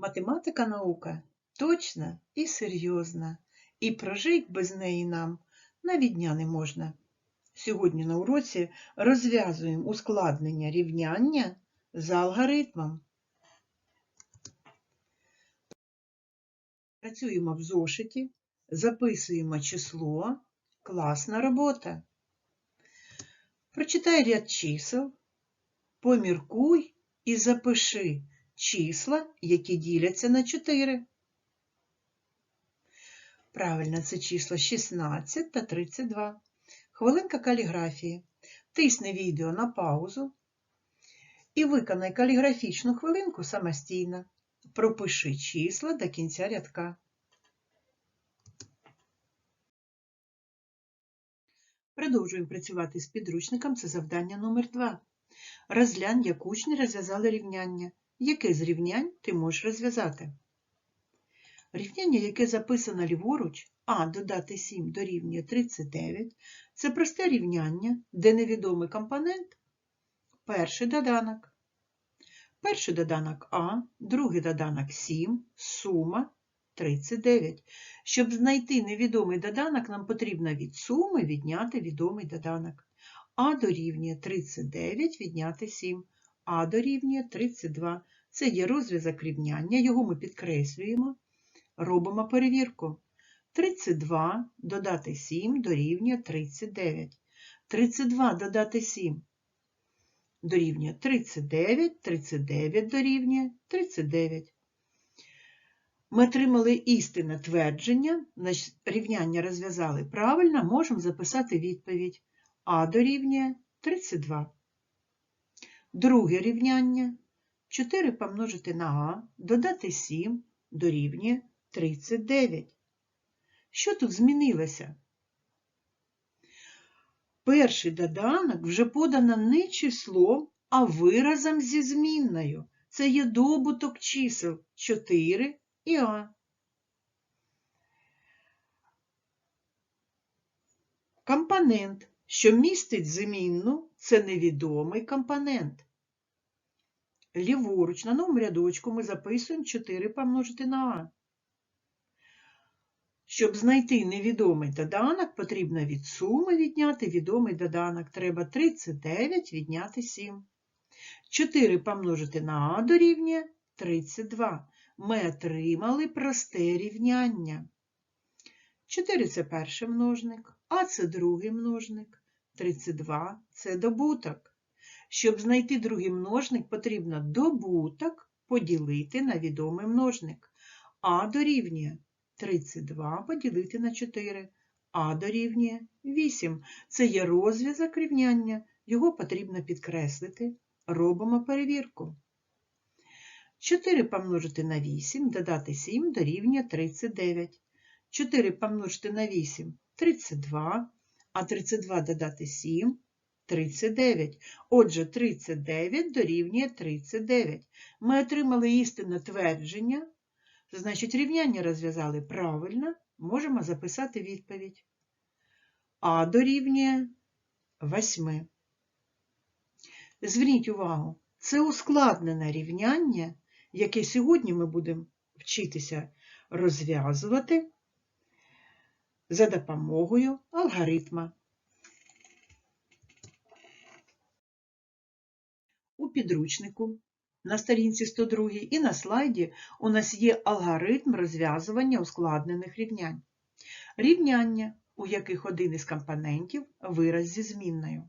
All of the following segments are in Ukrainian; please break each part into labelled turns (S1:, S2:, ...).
S1: Математика наука точна і серйозна, і прожить без неї нам навіть дня не можна. Сьогодні на уроці розв'язуємо ускладнення рівняння за алгоритмом. Працюємо в зошиті, записуємо число, класна робота. Прочитай ряд чисел, поміркуй і запиши числа, які діляться на 4. Правильно, це числа 16 та 32. Хвилинка каліграфії. Тисни відео на паузу і виконай каліграфічну хвилинку самостійно. Пропиши числа до кінця рядка. Продовжуємо працювати з підручником. Це завдання номер 2. Розглянь, як учні розв'язали рівняння. Яке з рівнянь ти можеш розв'язати? Рівняння, яке записано ліворуч, а додати 7 дорівнює 39, це просте рівняння, де невідомий компонент – перший доданок. Перший доданок А, другий доданок 7, сума 39. Щоб знайти невідомий доданок, нам потрібно від суми відняти відомий доданок. А дорівнює 39 відняти 7. А дорівнює 32. Це є розв'язок рівняння, його ми підкреслюємо, робимо перевірку. 32 додати 7 дорівнює 39. 32 додати 7 дорівнює 39, 39 дорівнює 39. Ми отримали істинне твердження, рівняння розв'язали правильно, можемо записати відповідь. А дорівнює 32. Друге рівняння 4 помножити на А, додати 7 дорівнює 39. Що тут змінилося? Перший доданок вже подано не числом, а виразом зі змінною. Це є добуток чисел 4 і А. Компонент, що містить змінну, це невідомий компонент. Ліворуч на новому рядочку ми записуємо 4 помножити на А. Щоб знайти невідомий доданок, потрібно від суми відняти відомий доданок. Треба 39 відняти 7. 4 помножити на А дорівнює 32. Ми отримали просте рівняння. 4 це перший множник, А це другий множник. 32 це добуток. Щоб знайти другий множник, потрібно добуток поділити на відомий множник. А дорівнює 32 поділити на 4. А дорівнює 8. Це є розв'язок рівняння. Його потрібно підкреслити. Робимо перевірку. 4 помножити на 8, додати 7 дорівнює 39. 4 помножити на 8 32, а 32 додати 7 39. Отже, 39 дорівнює 39. Ми отримали істинне твердження. Значить, рівняння розв'язали правильно, можемо записати відповідь. А дорівнює 8. Зверніть увагу, це ускладнене рівняння, яке сьогодні ми будемо вчитися розв'язувати за допомогою алгоритма. У підручнику на сторінці 102 і на слайді у нас є алгоритм розв'язування ускладнених рівнянь. Рівняння, у яких один із компонентів вираз зі змінною.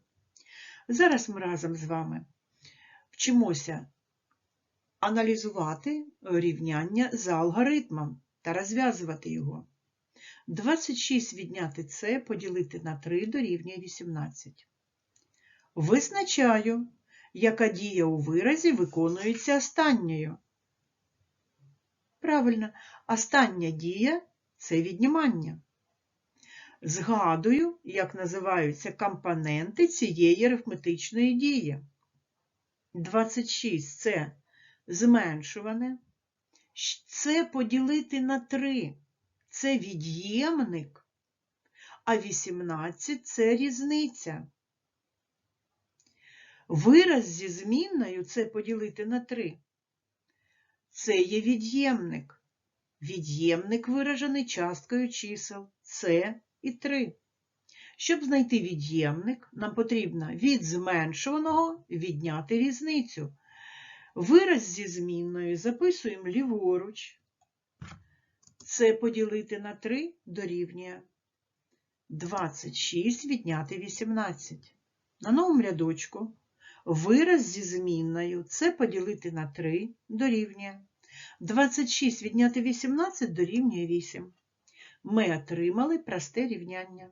S1: Зараз ми разом з вами вчимося аналізувати рівняння за алгоритмом та розв'язувати його. 26 відняти С поділити на 3 дорівнює 18. Визначаю, яка дія у виразі виконується останньою. Правильно, остання дія це віднімання. Згадую, як називаються компоненти цієї арифметичної дії. 26 це зменшуване, це поділити на 3 це від'ємник, а 18 це різниця. Вираз зі змінною це поділити на 3. Це є від'ємник. Від'ємник виражений часткою чисел С і 3. Щоб знайти від'ємник, нам потрібно від зменшуваного відняти різницю. Вираз зі змінною записуємо ліворуч. Це поділити на 3 дорівнює 26 відняти 18. На новому рядочку вираз зі змінною це поділити на 3 дорівнює 26 відняти 18 дорівнює 8. Ми отримали просте рівняння.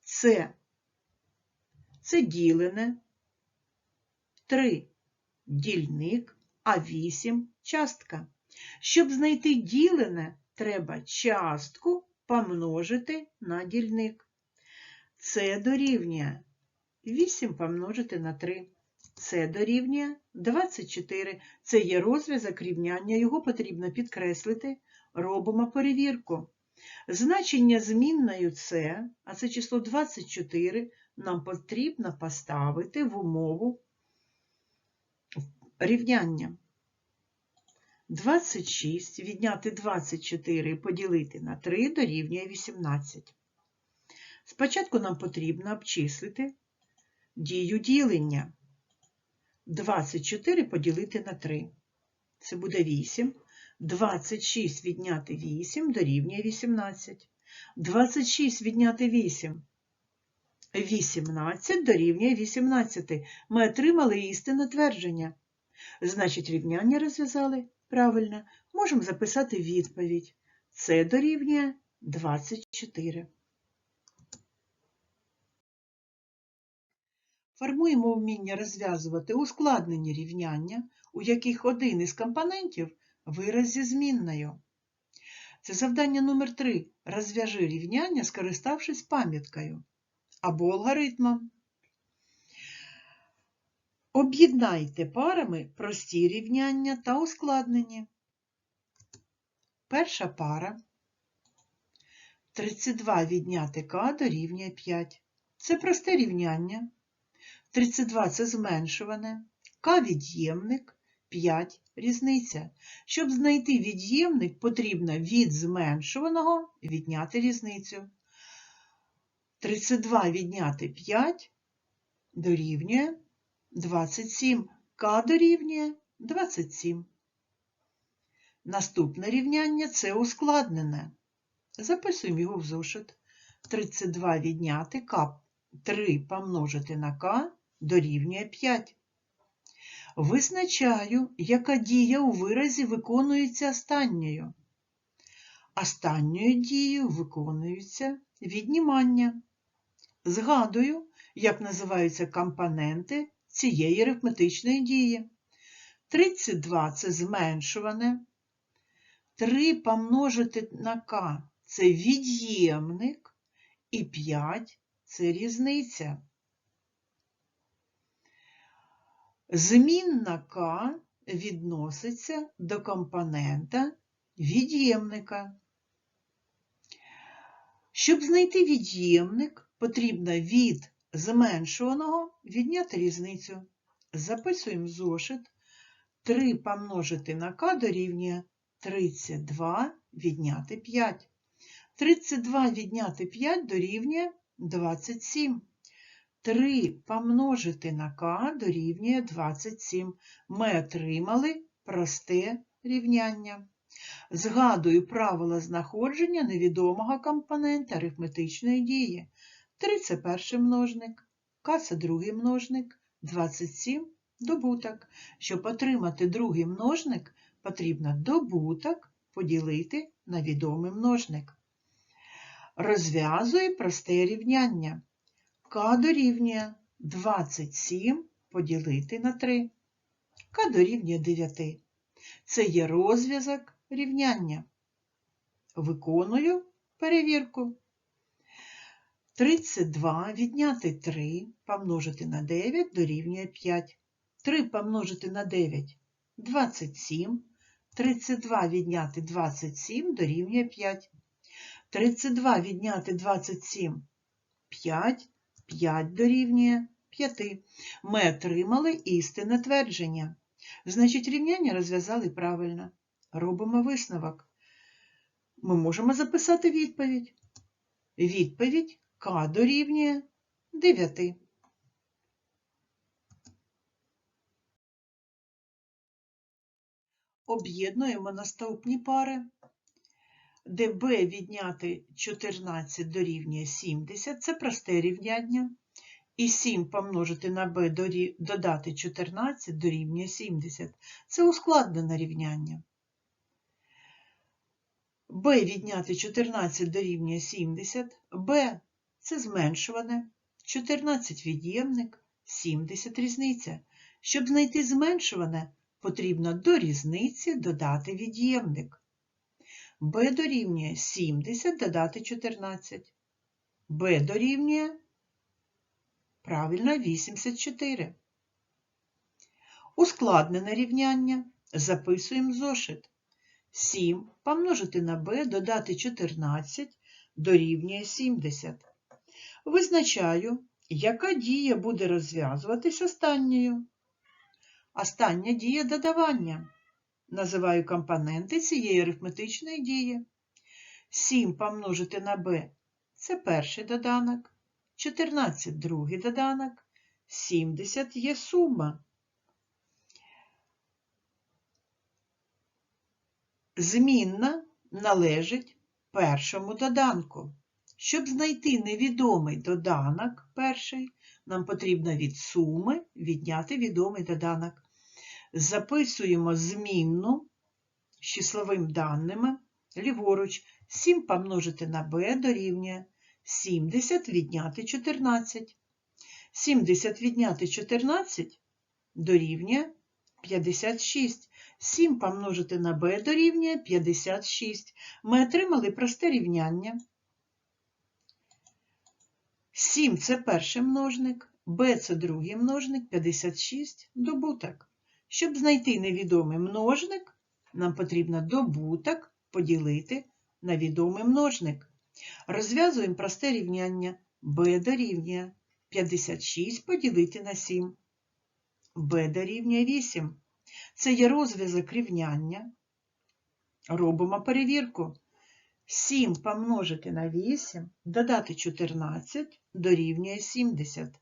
S1: Це, це ділене, 3 дільник, а 8 частка. Щоб знайти ділене, треба частку помножити на дільник. Це дорівнює 8 помножити на 3. Це дорівнює 24. Це є розв'язок рівняння, його потрібно підкреслити. Робимо перевірку. Значення змінною це, а це число 24, нам потрібно поставити в умову рівняння. 26 відняти 24 і поділити на 3 дорівнює 18. Спочатку нам потрібно обчислити дію ділення. 24 поділити на 3. Це буде 8. 26 відняти 8 дорівнює 18. 26 відняти 8. 18 дорівнює 18. Ми отримали істинне твердження. Значить, рівняння розв'язали правильно. Можемо записати відповідь. Це дорівнює 24. Формуємо вміння розв'язувати ускладнені рівняння, у яких один із компонентів вираз зі змінною. Це завдання номер 3 Розв'яжи рівняння, скориставшись пам'яткою або алгоритмом. Об'єднайте парами прості рівняння та ускладнені. Перша пара 32 відняти k дорівнює 5. Це просте рівняння. 32 це зменшуване, k від'ємник, 5 різниця. Щоб знайти від'ємник, потрібно від зменшуваного відняти різницю. 32 відняти 5 дорівнює 27. К дорівнює 27. Наступне рівняння це ускладнене. Записуємо його в зошит. 32 відняти К 3 помножити на К дорівнює 5. Визначаю, яка дія у виразі виконується останньою. Останньою дією виконується віднімання. Згадую, як називаються компоненти цієї арифметичної дії. 32 це зменшуване. 3 помножити на k це від'ємник, і 5 це різниця. Змінна k відноситься до компонента від'ємника. Щоб знайти від'ємник, потрібно від зменшуваного відняти різницю. Записуємо зошит. 3 помножити на k дорівнює 32 відняти 5. 32 відняти 5 дорівнює 27. 3 помножити на k дорівнює 27. Ми отримали просте рівняння. Згадую правила знаходження невідомого компонента арифметичної дії. 3 це перший множник, К це другий множник, 27 добуток. Щоб отримати другий множник, потрібно добуток поділити на відомий множник. Розв'язує просте рівняння. К дорівнює 27 поділити на 3. К дорівнює 9. Це є розв'язок рівняння. Виконую перевірку. 32 відняти 3 помножити на 9 дорівнює 5. 3 помножити на 9 27. 32 відняти 27 дорівнює 5. 32 відняти 27 5. 5 дорівнює 5. Ми отримали істинне твердження. Значить, рівняння розв'язали правильно. Робимо висновок. Ми можемо записати відповідь. Відповідь К дорівнює 9. Об'єднуємо наступні пари, де b відняти 14 дорівнює 70, це просте рівняння, і 7 помножити на b додати 14 дорівнює 70. Це ускладнене рівняння. b відняти 14 дорівнює 70, b – це зменшуване, 14 від'ємник, 70 різниця. Щоб знайти зменшуване, потрібно до різниці додати від'ємник. B дорівнює 70 додати 14. b дорівнює, правильно, 84. Ускладнене рівняння. Записуємо зошит. 7 помножити на b додати 14 дорівнює 70. Визначаю, яка дія буде розв'язуватись останньою. Остання дія додавання. Називаю компоненти цієї арифметичної дії. 7 помножити на b це перший доданок, 14 другий доданок, 70 є сума. Змінна належить першому доданку. Щоб знайти невідомий доданок перший, нам потрібно від суми відняти відомий доданок. Записуємо змінну з числовим даними ліворуч 7 помножити на b дорівнює 70 відняти 14. 70 відняти 14 дорівнює 56. 7 помножити на b дорівнює 56. Ми отримали просте рівняння. 7 – це перший множник, b – це другий множник, 56 – добуток. Щоб знайти невідомий множник, нам потрібно добуток поділити на відомий множник. Розв'язуємо просте рівняння b дорівнює 56 поділити на 7. b дорівнює 8. Це є розв'язок рівняння. Робимо перевірку. 7 помножити на 8, додати 14 дорівнює 70.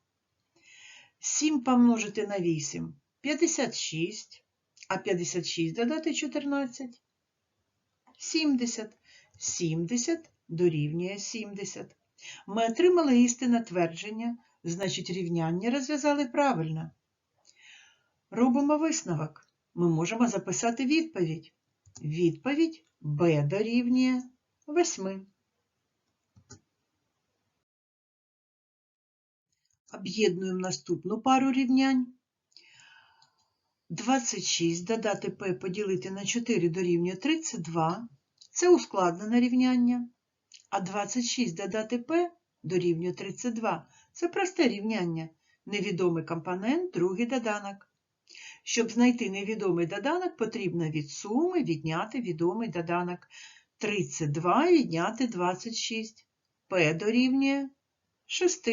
S1: 7 помножити на 8 56, а 56 додати 14 70. 70 дорівнює 70. Ми отримали істинне твердження, значить рівняння розв'язали правильно. Робимо висновок. Ми можемо записати відповідь. Відповідь b дорівнює 8. Об'єднуємо наступну пару рівнянь. 26 додати p поділити на 4 дорівнює 32. Це ускладнене рівняння. А 26 додати p дорівнює 32. Це просте рівняння. Невідомий компонент, другий доданок. Щоб знайти невідомий доданок, потрібно від суми відняти відомий доданок. 32 відняти 26. p дорівнює 6.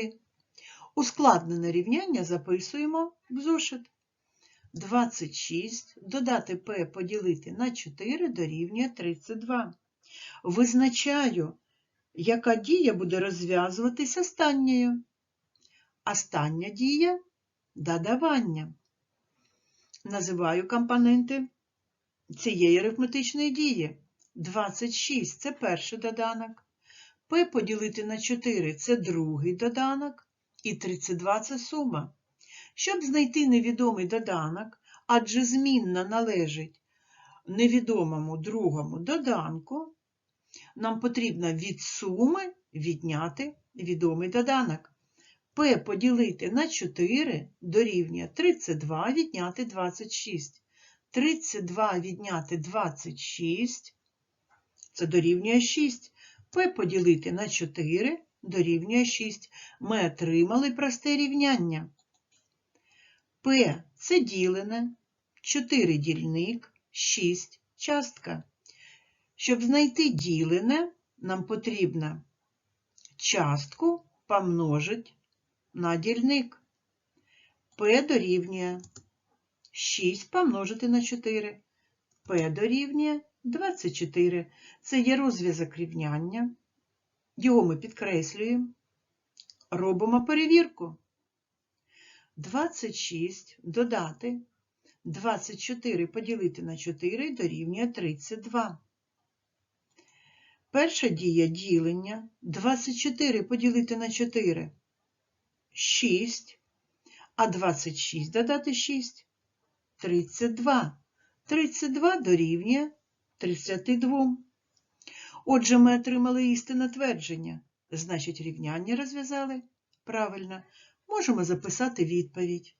S1: Ускладнене рівняння записуємо в зошит. 26 додати p поділити на 4 дорівнює 32. Визначаю, яка дія буде розв'язуватись останньою. Остання дія додавання. Називаю компоненти цієї арифметичної дії. 26 це перший доданок. p поділити на 4 це другий доданок. І 32 це сума. Щоб знайти невідомий доданок, адже змінна належить невідомому другому доданку, нам потрібно від суми відняти відомий доданок. P поділити на 4 дорівнює 32 відняти 26. 32 відняти 26 це дорівнює 6. P поділити на 4 дорівнює 6. Ми отримали просте рівняння. P – це ділене, 4 дільник, 6 частка. Щоб знайти ділене, нам потрібно частку помножити на дільник. P дорівнює 6 помножити на 4. P дорівнює 24. Це є розв'язок рівняння. Його ми підкреслюємо. Робимо перевірку. 26 додати 24 поділити на 4 дорівнює 32. Перша дія ділення 24 поділити на 4 6, а 26 додати 6 32. 32 дорівнює 32. Отже, ми отримали істинне твердження. Значить, рівняння розв'язали правильно. Можемо записати відповідь.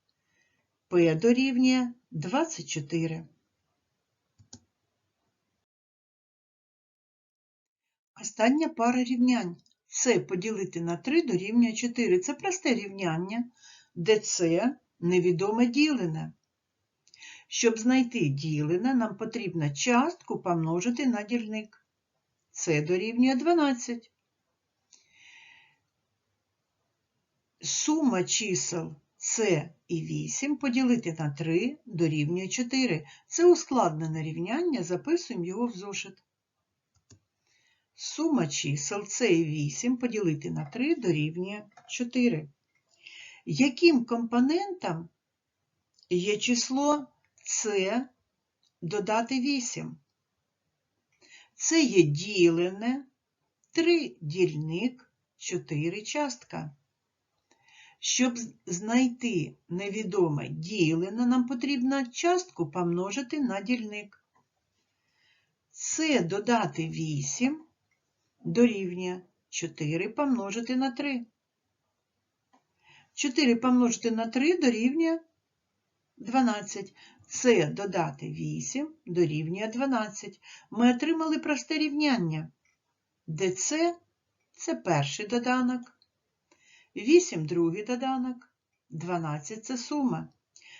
S1: П дорівнює 24. Остання пара рівнянь. С поділити на 3 дорівнює 4. Це просте рівняння, де С невідоме ділене. Щоб знайти ділене, нам потрібно частку помножити на дільник. С дорівнює 12. Сума чисел С і 8 поділити на 3 дорівнює 4. Це ускладнене рівняння, записуємо його в зошит. Сума чисел С і 8 поділити на 3 дорівнює 4. Яким компонентом є число С додати 8? Це є ділене, 3 дільник, 4 частка. Щоб знайти невідоме ділене, нам потрібно частку помножити на дільник. С додати 8 дорівнює 4 помножити на 3. 4 помножити на 3 дорівнює 12. С додати 8 дорівнює 12. Ми отримали просте рівняння, де С – це перший доданок, 8 – другий доданок, 12 – це сума.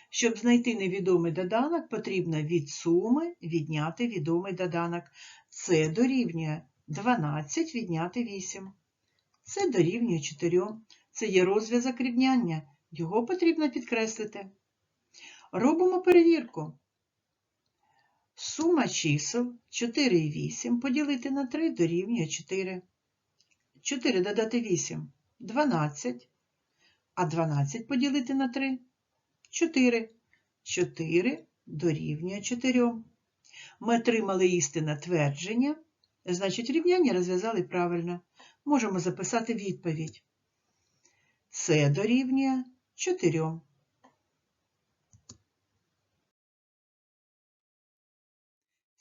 S1: Щоб знайти невідомий доданок, потрібно від суми відняти відомий доданок. С дорівнює 12 відняти 8. Це дорівнює 4. Це є розв'язок рівняння. Його потрібно підкреслити. Робимо перевірку. Сума чисел 4 і 8 поділити на 3 дорівнює 4. 4 додати 8 – 12. А 12 поділити на 3 – 4. 4 дорівнює 4. Ми отримали істинне твердження. Значить, рівняння розв'язали правильно. Можемо записати відповідь. С дорівнює 4.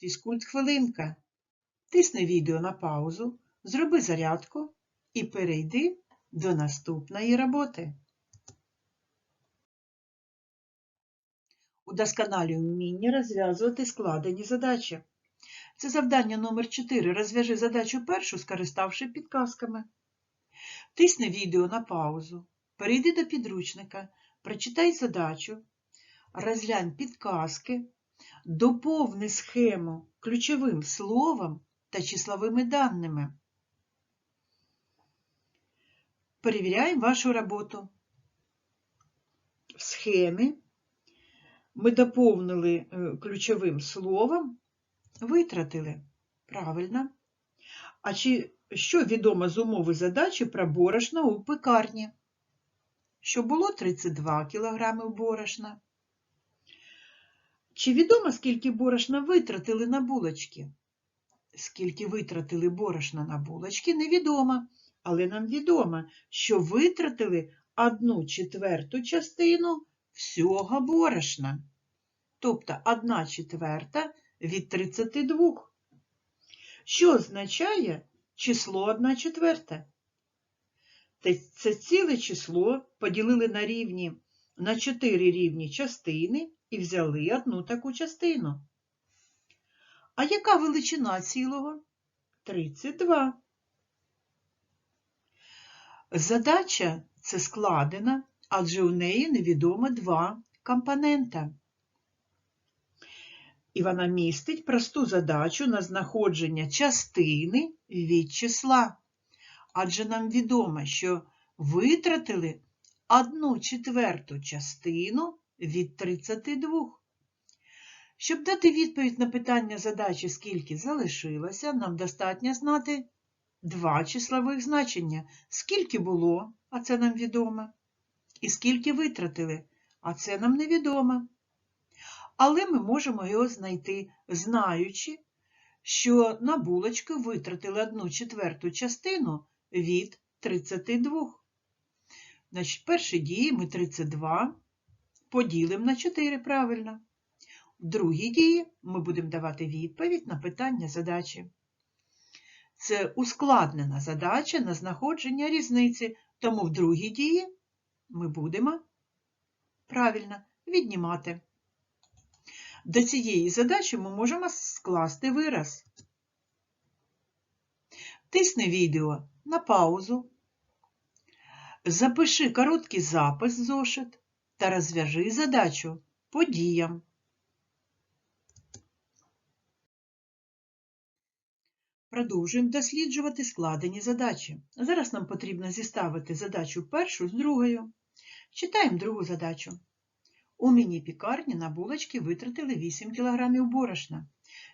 S1: Фізкульт хвилинка. Тисни відео на паузу, зроби зарядку і перейди до наступної роботи. Удосконалюй вміння розв'язувати складені задачі. Це завдання номер 4. Розв'яжи задачу першу, скориставши підказками. Тисни відео на паузу, перейди до підручника, прочитай задачу, розглянь підказки, доповни схему ключовим словом та числовими даними. Перевіряємо вашу роботу. В схемі ми доповнили е, ключовим словом, витратили. Правильно. А чи що відомо з умови задачі про борошно у пекарні? Що було 32 кг борошна. Чи відомо, скільки борошна витратили на булочки? Скільки витратили борошна на булочки, невідомо. Але нам відомо, що витратили одну четверту частину всього борошна. Тобто 1 четверта від 32. Що означає число 1 четверта? Це ціле число поділили на рівні на 4 рівні частини і взяли одну таку частину. А яка величина цілого? 32. Задача це складена, адже у неї невідомо два компонента. І вона містить просту задачу на знаходження частини від числа. Адже нам відомо, що витратили одну четверту частину від 32. Щоб дати відповідь на питання задачі, скільки залишилося, нам достатньо знати два числових значення. Скільки було, а це нам відомо, і скільки витратили, а це нам невідомо. Але ми можемо його знайти, знаючи, що на булочки витратили одну четверту частину від 32. Значить, перші дії ми 32 поділимо на 4 правильно. В другій дії ми будемо давати відповідь на питання задачі. Це ускладнена задача на знаходження різниці, тому в другій дії ми будемо правильно віднімати. До цієї задачі ми можемо скласти вираз. Тисни відео на паузу, запиши короткий запис зошит та розв'яжи задачу по діям. Продовжуємо досліджувати складені задачі. Зараз нам потрібно зіставити задачу першу з другою. Читаємо другу задачу. У міні-пікарні на булочки витратили 8 кг борошна,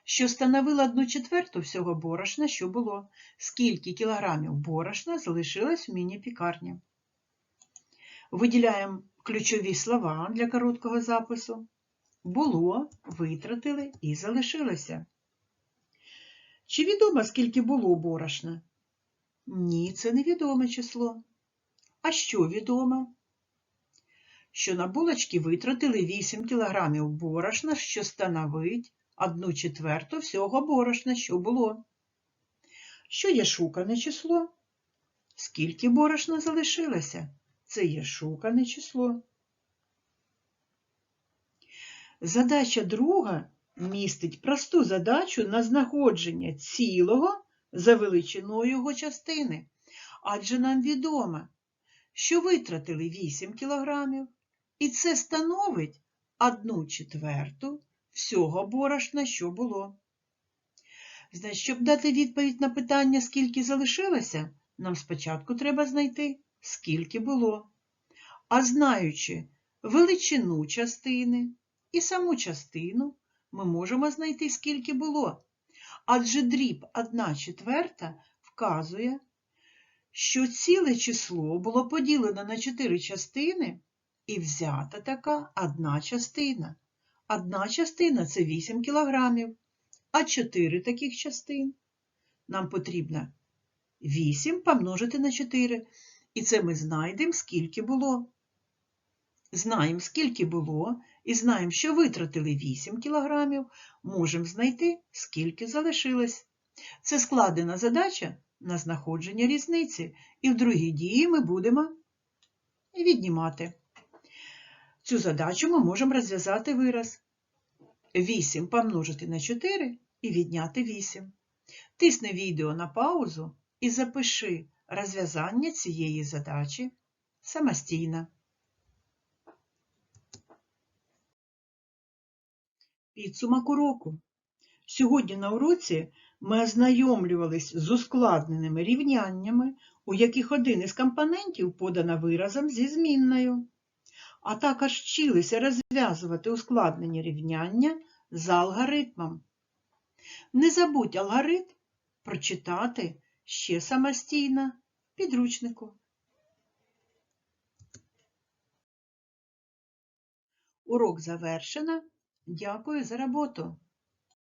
S1: що становило 1 четверту всього борошна, що було. Скільки кілограмів борошна залишилось в міні-пікарні? Виділяємо ключові слова для короткого запису. Було, витратили і залишилося. Чи відомо, скільки було борошна? Ні, це невідоме число. А що відомо? Що на булочки витратили 8 кг борошна, що становить 1 четверту всього борошна, що було. Що є шукане число? Скільки борошна залишилося? Це є шукане число. Задача друга містить просту задачу на знаходження цілого за величиною його частини. Адже нам відомо, що витратили 8 кілограмів, і це становить 1 четверту всього борошна, що було. Значить, щоб дати відповідь на питання, скільки залишилося, нам спочатку треба знайти, скільки було. А знаючи величину частини і саму частину, ми можемо знайти, скільки було. Адже дріб 1 четверта вказує, що ціле число було поділено на 4 частини і взята така одна частина. Одна частина це 8 кілограмів, а 4 таких частин. Нам потрібно 8 помножити на 4, і це ми знайдемо, скільки було. Знаємо, скільки було, і знаємо, що витратили 8 кілограмів, можемо знайти, скільки залишилось. Це складена задача на знаходження різниці, і в другій дії ми будемо віднімати. Цю задачу ми можемо розв'язати вираз. 8 помножити на 4 і відняти 8. Тисни відео на паузу і запиши розв'язання цієї задачі самостійно. Підсумок уроку. Сьогодні на уроці ми ознайомлювались з ускладненими рівняннями, у яких один із компонентів подано виразом зі змінною, а також вчилися розв'язувати ускладнені рівняння з алгоритмом. Не забудь алгоритм прочитати ще самостійно в підручнику. Урок завершено. Дякую за роботу!